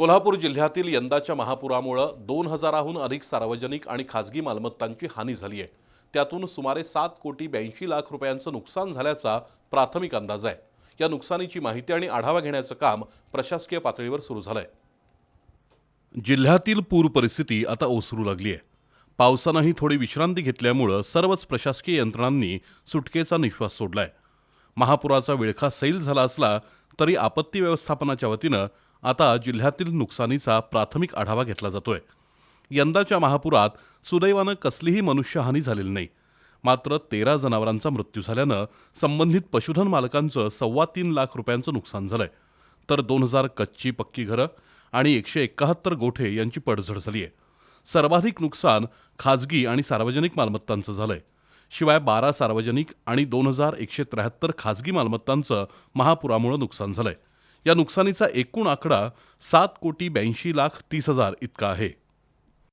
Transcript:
कोल्हापूर जिल्ह्यातील यंदाच्या महापुरामुळं दोन हजाराहून अधिक सार्वजनिक आणि खाजगी मालमत्तांची हानी झाली आहे. त्यातून सुमारे सात कोटी ब्याऐंशी लाख रुपयांचं नुकसान झाल्याचा प्राथमिक अंदाज आहे. या नुकसानीची माहिती आणि आढावा घेण्याचं काम प्रशासकीय पातळीवर सुरू झालंय. जिल्ह्यातील पूर परिस्थिती आता ओसरू लागली आहे. पावसानंही थोडी विश्रांती घेतल्यामुळं सर्वच प्रशासकीय यंत्रणांनी सुटकेचा निश्वास सोडलाय. महापुराचा विळखा सैल झाला असला तरी आपत्ती व्यवस्थापनाच्या वतीनं आता जिल्ह्यातील नुकसानीचा प्राथमिक आढावा घेतला जातोय. यंदाच्या महापुरात सुदैवानं कसलीही मनुष्यहानी झालेली नाही. मात्र तेरा जनावरांचा मृत्यू झाल्यानं संबंधित पशुधन मालकांचं सव्वा तीन लाख रुपयांचं नुकसान झालंय. तर दोन हजार कच्ची पक्की घरं आणि एकशे एकाहत्तर गोठे यांची पडझड झाली आहे सर्वाधिक नुकसान खाजगी आणि सार्वजनिक मालमत्तांचं झालंय. शिवाय बारा सार्वजनिक आणि दोन हजार एकशे त्र्याहत्तर खाजगी मालमत्तांचं महापुरामुळं नुकसान झालंय. या नुकसानीचा एकूण आकडा सात कोटी ब्याऐंशी लाख तीस हजार इतका आहे.